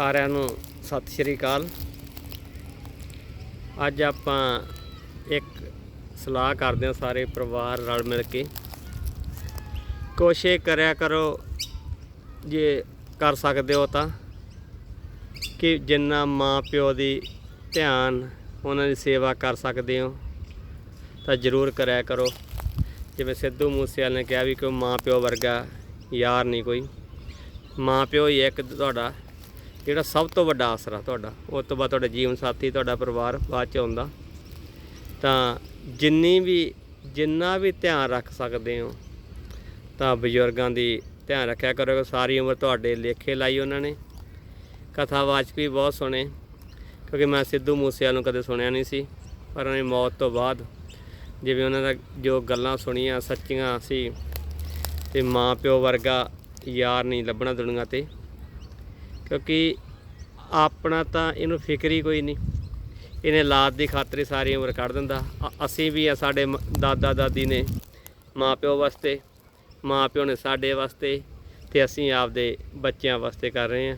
ਸਾਰਿਆਂ ਨੂੰ ਸਤਿ ਸ਼੍ਰੀ ਅਕਾਲ। ਅੱਜ ਆਪਾਂ ਇੱਕ ਸਲਾਹ ਕਰਦੇ ਹਾਂ ਸਾਰੇ ਪਰਿਵਾਰ ਰਲ ਮਿਲ ਕੇ। ਕੋਸ਼ਿਸ਼ ਕਰਿਆ ਕਰੋ, ਜੇ ਕਰ ਸਕਦੇ ਹੋ ਤਾਂ। ਕਿ ਜਿੰਨਾ ਮਾਂ ਪਿਓ ਦੀ ਧਿਆਨ, ਉਹਨਾਂ ਦੀ ਸੇਵਾ ਕਰ ਸਕਦੇ ਹੋ, ਤਾਂ ਜ਼ਰੂਰ ਕਰਿਆ ਕਰੋ। ਜਿਵੇਂ ਸਿੱਧੂ ਮੂਸੇਵਾਲੇ ਨੇ ਕਿਹਾ ਵੀ ਕੋਈ ਮਾਂ ਪਿਓ ਵਰਗਾ ਯਾਰ ਨਹੀਂ ਕੋਈ। ਮਾਂ ਪਿਓ ਹੀ ਇੱਕ ਤੁਹਾਡਾ ਜਿਹੜਾ ਸਭ ਤੋਂ ਵੱਡਾ ਆਸਰਾ ਤੁਹਾਡਾ ਉਸ ਤੋਂ ਬਾਅਦ ਤੁਹਾਡਾ ਜੀਵਨ ਸਾਥੀ, ਤੁਹਾਡਾ ਪਰਿਵਾਰ ਬਾਅਦ ਚ ਆਉਂਦਾ। ਤਾਂ ਜਿੰਨੀ ਵੀ, ਜਿੰਨਾ ਵੀ ਧਿਆਨ ਰੱਖ ਸਕਦੇ ਹੋ, ਤਾਂ ਬਜ਼ੁਰਗਾਂ ਦੀ ਧਿਆਨ ਰੱਖਿਆ ਕਰੋ ਸਾਰੀ ਉਮਰ ਤੁਹਾਡੇ ਲੇਖੇ ਲਾਈ ਉਹਨਾਂ ਨੇ। ਕਥਾਵਾਚਕ ਵੀ ਬਹੁਤ ਸੁਣੇ, ਕਿਉਂਕਿ ਮੈਂ ਸਿੱਧੂ ਮੂਸੇਵਾਲੇ ਨੂੰ ਕਦੇ ਸੁਣਿਆ ਨਹੀਂ ਸੀ, ਪਰ ਉਹਨਾਂ ਦੀ ਮੌਤ ਤੋਂ ਬਾਅਦ ਜਿਵੇਂ ਉਹਨਾਂ ਦਾ ਜੋ ਗੱਲਾਂ ਸੁਣੀਆਂ, ਸੱਚੀਆਂ ਸੀ, ਤੇ ਮਾਂ ਪਿਓ ਵਰਗਾ ਯਾਰ ਨਹੀਂ ਲੱਭਣਾ ਦੁਨੀਆ ਤੇ। ਕਿਉਂਕਿ ਆਪਣਾ ਤਾਂ ਇਹਨੂੰ ਫਿਕਰ ਹੀ ਕੋਈ ਨਹੀਂ। ਇਹਨੇ ਲਾਦ ਦੀ ਖਾਤਰ ਸਾਰੀ ਉਮਰ ਕੱਢ ਦਿੰਦਾ। ਅਸੀਂ ਵੀ ਆ ਸਾਡੇ ਮ- ਦਾਦਾ ਦਾਦੀ ਨੇ ਮਾਂ ਪਿਓ ਵਾਸਤੇ ਮਾਂ ਪਿਓ ਨੇ ਸਾਡੇ ਵਾਸਤੇ ਤੇ ਅਸੀਂ ਆਪਦੇ ਬੱਚਿਆਂ ਵਾਸਤੇ ਕਰ ਰਹੇ ਹਾਂ।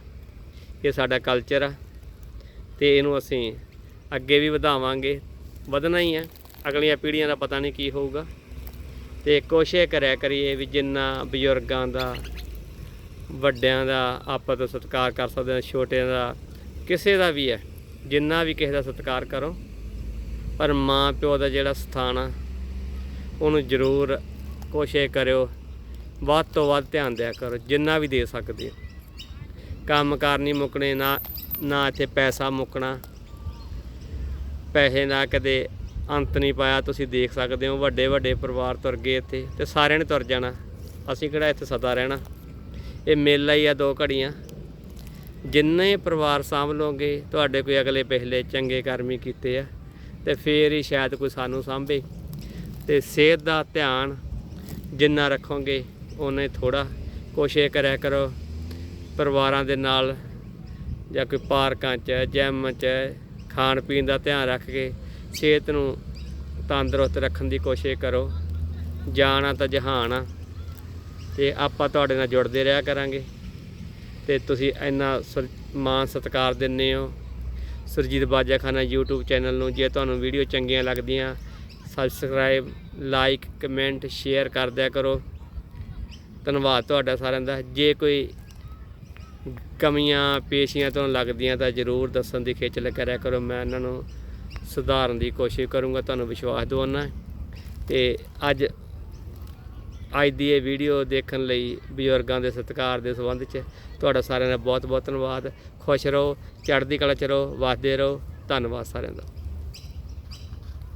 ਇਹ ਸਾਡਾ ਕਲਚਰ ਆ ਤੇ ਇਹਨੂੰ ਅਸੀਂ ਅੱਗੇ ਵੀ ਵਧਾਵਾਂਗੇ। ਵਧਣਾ ਹੀ ਆ। ਅਗਲੀਆਂ ਪੀੜ੍ਹੀਆਂ ਦਾ ਪਤਾ ਨਹੀਂ ਕੀ ਹੋਊਗਾ। ਤੇ ਕੋਸ਼ਿਸ਼ ਕਰਿਆ ਕਰੀਏ ਵੀ ਜਿੰਨਾ ਬਜ਼ੁਰਗਾਂ ਦਾ ਵੱਡਿਆਂ ਦਾ ਆਪਾਂ ਤੋਂ ਸਤਿਕਾਰ ਕਰ ਸਕਦੇ ਹਾਂ, ਛੋਟਿਆਂ ਦਾ, ਕਿਸੇ ਦਾ ਵੀ ਹੈ, ਜਿੰਨਾ ਵੀ ਕਿਸੇ ਦਾ ਸਤਿਕਾਰ ਕਰੋ, ਪਰ ਮਾਂ ਪਿਓ ਦਾ ਜਿਹੜਾ ਸਥਾਨ ਆ, ਉਹਨੂੰ ਜ਼ਰੂਰ ਕੋਸ਼ਿਸ਼ ਕਰਿਓ, ਵੱਧ ਤੋਂ ਵੱਧ ਧਿਆਨ ਦਿਆ ਕਰੋ, ਜਿੰਨਾ ਵੀ ਦੇ ਸਕਦੇ ਹੋ। ਕੰਮ ਕਾਰ ਨਹੀਂ ਮੁੱਕਣੇ, ਨਾ ਨਾ ਇੱਥੇ ਪੈਸਾ ਮੁੱਕਣਾ, ਪੈਸੇ ਨਾ ਕਦੇ ਅੰਤ ਨਹੀਂ ਪਾਇਆ, ਤੁਸੀਂ ਦੇਖ ਸਕਦੇ ਹੋ ਵੱਡੇ ਵੱਡੇ ਪਰਿਵਾਰ ਤੁਰ ਗਏ ਇੱਥੇ ਤੇ ਸਾਰਿਆਂ ਨੇ ਤੁਰ ਜਾਣਾ, ਅਸੀਂ ਕਿਹੜਾ ਇੱਥੇ ਸਦਾ ਰਹਿਣਾ। ਇਹ ਮੇਲਾ ਹੀ ਆ ਦੋ ਘੜੀਆਂ। ਜਿੰਨੇ ਪਰਿਵਾਰ ਸਾਂਭ ਲਓਗੇ, ਤੁਹਾਡੇ ਕੋਈ ਅਗਲੇ ਪਹਿਲੇ ਚੰਗੇ ਕਰਮੀ ਕੀਤੇ ਆ ਤੇ ਫੇਰ ਹੀ ਸ਼ਾਇਦ ਕੋਈ ਸਾਨੂੰ ਸਾਂਭੇ। ਤੇ ਸਿਹਤ ਦਾ ਧਿਆਨ ਜਿੰਨਾ ਰੱਖੋਗੇ ਉਹਨੇ ਥੋੜਾ ਕੋਸ਼ਿਸ਼ ਕਰਿਆ ਕਰੋ ਪਰਿਵਾਰਾਂ ਦੇ ਨਾਲ ਜਾਂ ਕੋਈ ਪਾਰਕਾਂ 'ਚ ਜਿਮ 'ਚ ਖਾਣ ਪੀਣ ਦਾ ਧਿਆਨ ਰੱਖ ਕੇ ਸਿਹਤ ਨੂੰ ਤੰਦਰੁਸਤ ਰੱਖਣ ਦੀ ਕੋਸ਼ਿਸ਼ ਕਰੋ। ਜਾਣਾ ਤਾਂ ਜਹਾਨ ਆ। ਤੇ ਆਪਾਂ ਤੁਹਾਡੇ ਨਾਲ ਜੁੜਦੇ ਰਿਹਾ ਕਰਾਂਗੇ। ਤੇ ਤੁਸੀਂ ਇੰਨਾ ਸਰ- ਮਾਣ ਸਤਿਕਾਰ ਦਿੰਦੇ ਹੋ। ਸੁਰਜੀਤ ਬਾਜਾਖਾਨਾ YouTube ਚੈਨਲ ਨੂੰ ਜੇ ਤੁਹਾਨੂੰ ਵੀਡੀਓ ਚੰਗੀਆਂ ਲੱਗਦੀਆਂ ਸਬਸਕ੍ਰਾਈਬ ਲਾਈਕ ਕਮੈਂਟ ਸ਼ੇਅਰ ਕਰ ਦਿਆ ਕਰੋ। ਧੰਨਵਾਦ ਤੁਹਾਡਾ ਸਾਰਿਆਂ ਦਾ। ਜੇ ਕੋਈ ਕਮੀਆਂ, ਪੇਸ਼ੀਆਂ ਤੁਹਾਨੂੰ ਲੱਗਦੀਆਂ ਤਾਂ ਜ਼ਰੂਰ ਦੱਸਣ ਦੀ ਖੇਚਲ ਕਰਿਆ ਕਰੋ। ਮੈਂ ਇਹਨਾਂ ਨੂੰ ਸੁਧਾਰਨ ਦੀ ਕੋਸ਼ਿਸ਼ ਕਰੂੰਗਾ। ਤੁਹਾਨੂੰ ਵਿਸ਼ਵਾਸ ਦਿਵਾਉਣਾ ਤੇ ਅੱਜ ਅੱਜ ਦੀ ਇਹ ਵੀਡੀਓ ਦੇਖਣ ਲਈ ਬਜ਼ੁਰਗਾਂ ਦੇ ਸਤਿਕਾਰ ਦੇ ਸੰਬੰਧ 'ਚ ਤੁਹਾਡਾ ਸਾਰਿਆਂ ਦਾ ਬਹੁਤ ਬਹੁਤ ਧੰਨਵਾਦ। ਖੁਸ਼ ਰਹੋ, ਚੜ੍ਹਦੀ ਕਲਾ ਚ ਰਹੋ, ਵਸਦੇ ਰਹੋ। ਧੰਨਵਾਦ ਸਾਰਿਆਂ ਦਾ।